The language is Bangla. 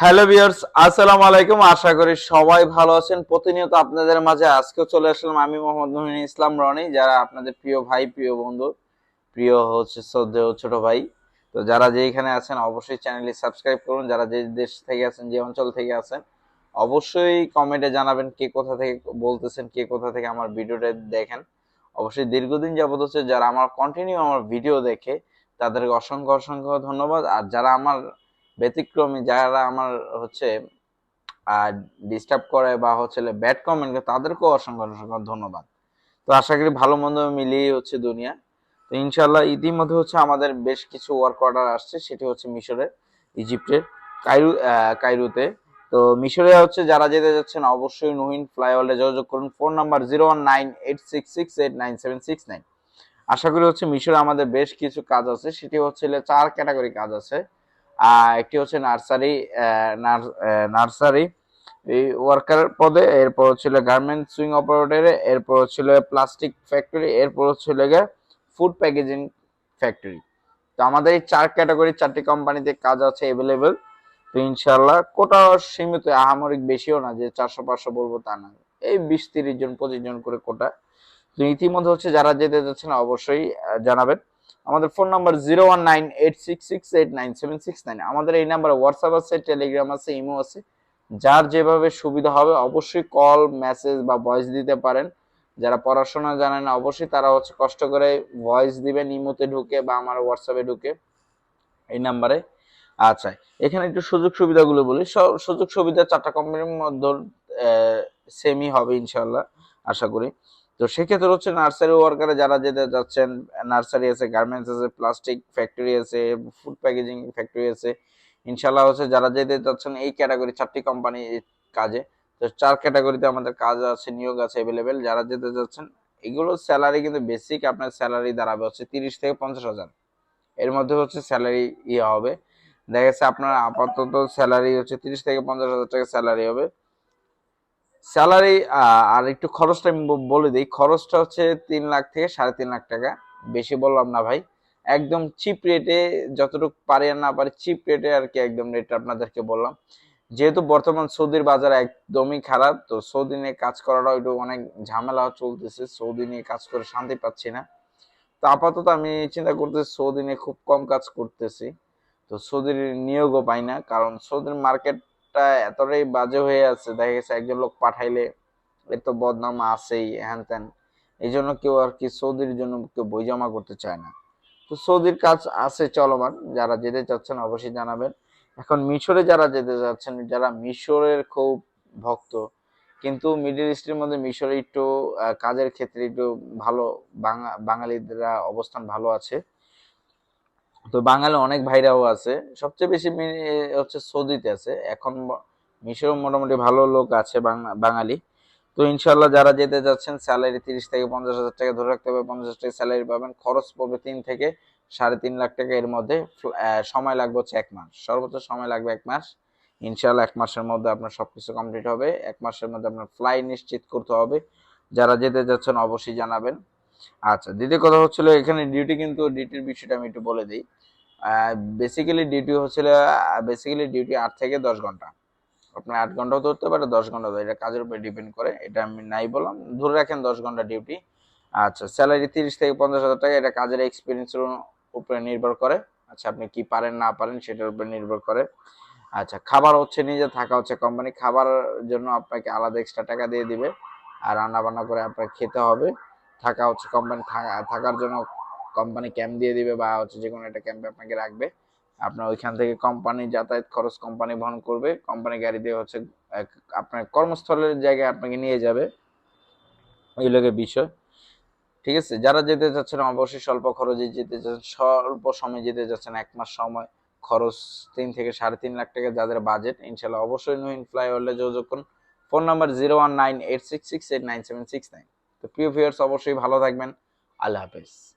হ্যালো ভিউয়ার্স, আসসালামু আলাইকুম। আশা করি সবাই ভালো আছেন। প্রতিনিয়ত আপনাদের মাঝে আজকেও চলে আসলাম আমি মোহাম্মদ নহিন ইসলাম রনি, যারা আপনাদের প্রিয় ভাই, প্রিয় বন্ধু, প্রিয় হচ্ছে শ্রদ্ধেয় ছোট ভাই। তো যারা যেখানে আছেন, অবশ্যই চ্যানেলটি সাবস্ক্রাইব করুন। যারা যে দেশ থেকে আছেন, যে অঞ্চল থেকে আছেন, অবশ্যই কমেন্টে জানাবেন কে কোথা থেকে বলতেছেন, কে কোথা থেকে আমার ভিডিওটা দেখেন। অবশ্যই দীর্ঘদিন যাবত হচ্ছে যারা আমার কন্টিনিউ আমার ভিডিও দেখে, তাদেরকে অসংখ্য অসংখ্য ধন্যবাদ। আর যারা আমার ব্যতিক্রমী যারা আমার হচ্ছে ডিস্টার্ব করে বা হচ্ছে ব্যাড কমেন্ট করে, তাদেরকেও অসংখ্য অসংখ্য ধন্যবাদ। তো আশা করি ভালো মন্দ মিলিয়ে হচ্ছে দুনিয়া। তো ইনশাল্লাহ ইতিমধ্যে হচ্ছে আমাদের বেশ কিছু ওয়ার্ক অর্ডার আসছে, সেটি হচ্ছে মিশরের, ইজিপ্টের, কাইরু কাইরুতে। তো মিশরে হচ্ছে যারা যেতে যাচ্ছেন, অবশ্যই নহিন ফ্লাইওভারে যোগাযোগ করুন, phone number zero one nine eight six six eight nine seven six nine আশা করি হচ্ছে মিশরে আমাদের বেশ কিছু কাজ আছে, সেটি হচ্ছে চার ক্যাটাগরি কাজ আছে। একটি হচ্ছে নার্সারি নার্সারি। ওয়ার্কার পদে, এরপর হচ্ছিল গার্মেন্ট সুইং অপারেটরে এরপর হচ্ছিল প্লাস্টিক ফ্যাক্টরি এরপর হচ্ছিল ফুড প্যাকেজিং ফ্যাক্টরি তো আমাদের এই চার ক্যাটাগরি চারটি কোম্পানিতে কাজ আছে অ্যাভেলেবেল তো ইনশাল্লাহ কোটা সীমিত, আহামরিক বেশিও না যে চারশো, পাঁচশো বলব তা না। এই বিশ, তিরিশ জন, পঁচিশ জন করে কোটা। তো ইতিমধ্যে হচ্ছে যারা যেতে যাচ্ছেন অবশ্যই জানাবেন। আমাদের phone number zero one nine eight six six eight nine seven six nine. আমাদের এই নাম্বারে হোয়াটসঅ্যাপ আছে, টেলিগ্রাম আছে, ইমো আছে। যার যেভাবে সুবিধা হবে অবশ্যই কল, মেসেজ বা ভয়েস দিতে পারেন। যারা পড়াশোনা জানে না, অবশ্যই তারা হচ্ছে কষ্ট করে ভয়েস দিবেন, ইমোতে ঢুকে বা আমার হোয়াটসঅ্যাপে ঢুকে এই নাম্বারে। আচ্ছা এখানে একটু সুযোগ সুবিধাগুলো বলি। সুযোগ সুবিধা চারটা কোম্পানির মধ্যে সেমই হবে ইনশাল্লাহ আশা করি। তো সেক্ষেত্রে হচ্ছে নার্সারি ওয়ার্কারে যারা যেতে যাচ্ছেন, নার্সারি আছে, গার্মেন্টস আছে, প্লাস্টিক ফ্যাক্টরি আছে, ফুড প্যাকেজিং ফ্যাক্টরি আছে ইনশাল্লাহ হচ্ছে যারা যেতে যাচ্ছেন এই ক্যাটাগরি চারটি কোম্পানি কাজে। তো চার ক্যাটাগরিতে আমাদের কাজ আছে, নিয়োগ আছে অ্যাভেলেবেল যারা যেতে যাচ্ছেন, এগুলো স্যালারি কিন্তু বেসিক আপনার স্যালারি দাঁড়াবে হচ্ছে তিরিশ থেকে পঞ্চাশ হাজার। এর মধ্যে হচ্ছে স্যালারি ইয়ে হবে। দেখা যাচ্ছে আপনার আপাতত স্যালারি হচ্ছে তিরিশ থেকে পঞ্চাশ হাজার টাকা স্যালারি হবে। স্যালারি আর একটু খরচটা আমি বলে দিই। খরচটা হচ্ছে তিন লাখ থেকে সাড়ে তিন লাখ টাকা। বেশি বললাম না ভাই। একদম চিপ রেটে যতটুকু পারি আর না পারি চিপ রেটে আর কি একদম রেট আপনাদেরকে বললাম। যেহেতু বর্তমান সৌদির বাজার একদমই খারাপ, তো সৌদি নিয়ে কাজ করাটাও একটু অনেক ঝামেলা চলতেছে। সৌদি নিয়ে কাজ করে শান্তি পাচ্ছি না। তো আপাতত আমি চিন্তা করতেছি সৌদি নিয়ে খুব কম কাজ করতেছি। তো সৌদির নিয়োগও পাই না, কারণ সৌদির মার্কেটটা এতটাই বাজে হয়ে আছে, দেখা গেছে একজন লোক পাঠাইলে এর তো বদনাম আছেই, হ্যান ত্যান। এই জন্য কেউ আর কি সৌদির জন্য কেউ বই জমা করতে চায় না। তো সৌদির কাজ আছে চলমান, যারা যেতে চাচ্ছেন অবশ্যই জানাবেন। এখন মিশরে যারা যেতে চাচ্ছেন, যারা মিশরের খুব ভক্ত, কিন্তু মিডল ইস্টের মধ্যে মিশরে একটু কাজের ক্ষেত্রে একটু ভালো, বাঙা বাঙালিরা অবস্থান ভালো আছে। তো বাঙালি অনেক ভাইরাও আছে। সবচেয়ে বেশি হচ্ছে সৌদিতে আছে। এখন ব- মিশরে মোটামুটি ভালো লোক আছে বাঙালি। তো ইনশাল্লাহ যারা যেতে যাচ্ছেন স্যালারি তিরিশ থেকে পঞ্চাশ হাজার টাকা ধরে রাখতে হবে। পঞ্চাশ টাকা স্যালারি পাবেন। খরচ পড়বে তিন থেকে সাড়ে তিন লাখ টাকা এর মধ্যে। সময় লাগবে হচ্ছে এক মাস। সর্বোচ্চ সময় লাগবে এক মাস। ইনশাল্লাহ এক মাসের মধ্যে আপনার সবকিছু কমপ্লিট হবে। এক মাসের মধ্যে আপনার ফ্লাই নিশ্চিত করতে হবে। যারা যেতে যাচ্ছেন, অবশ্যই জানাবেন। আচ্ছা দ্বিতীয় কথা হচ্ছিল এখানে ডিউটি কিন্তু ডিউটির বিষয়টা আমি একটু বলে দিই। বেসিক্যালি ডিউটি হচ্ছিল বেসিক্যালি ডিউটি আট থেকে দশ ঘণ্টা। আপনার আট ঘন্টাও ধরতে পারে দশ ঘণ্টা এটা কাজের উপর ডিপেন্ড করে, এটা আমি নাই বললাম। ধরে রাখেন দশ ঘণ্টা ডিউটি আচ্ছা স্যালারি তিরিশ থেকে পঞ্চাশ হাজার টাকা, এটা কাজের এক্সপিরিয়েন্সের উপরে নির্ভর করে। আচ্ছা আপনি কি পারেন, না পারেন, সেটার উপর নির্ভর করে। আচ্ছা খাবার হচ্ছে নিজে, থাকা হচ্ছে কোম্পানি খাবার জন্য আপনাকে আলাদা এক্সট্রা টাকা দিয়ে দিবে। আর রান্না বান্না করে আপনাকে খেতে হবে। থাকা হচ্ছে কোম্পানি থাকার জন্য কোম্পানি ক্যাম্প দিয়ে দিবে বা হচ্ছে যে কোনো একটা ক্যাম্পে আপনাকে রাখবে। আপনার ওইখান থেকে কোম্পানি যাতায়াত খরচ কোম্পানি বহন করবে। কোম্পানি গাড়ি দিয়ে হচ্ছে আপনার কর্মস্থলের জায়গায় আপনাকে নিয়ে যাবে। এই লোকের বিষয়। ঠিক আছে? যারা যেতে চাচ্ছেন অবশ্যই স্বল্প খরচে যেতে চাচ্ছেন, স্বল্প সময় যেতে চাচ্ছেন, এক মাস সময় খরচ তিন থেকে সাড়ে তিন লাখ টাকা যাদের বাজেট ইনশাল্লাহ অবশ্যই নহিন ফ্লাইওভারে যোগাযোগ করুন। Phone number zero one nine eight six six eight nine seven six nine. তো প্রিয় ভিউয়ার্স অবশ্যই ভালো থাকবেন। আল্লাহ হাফেজ।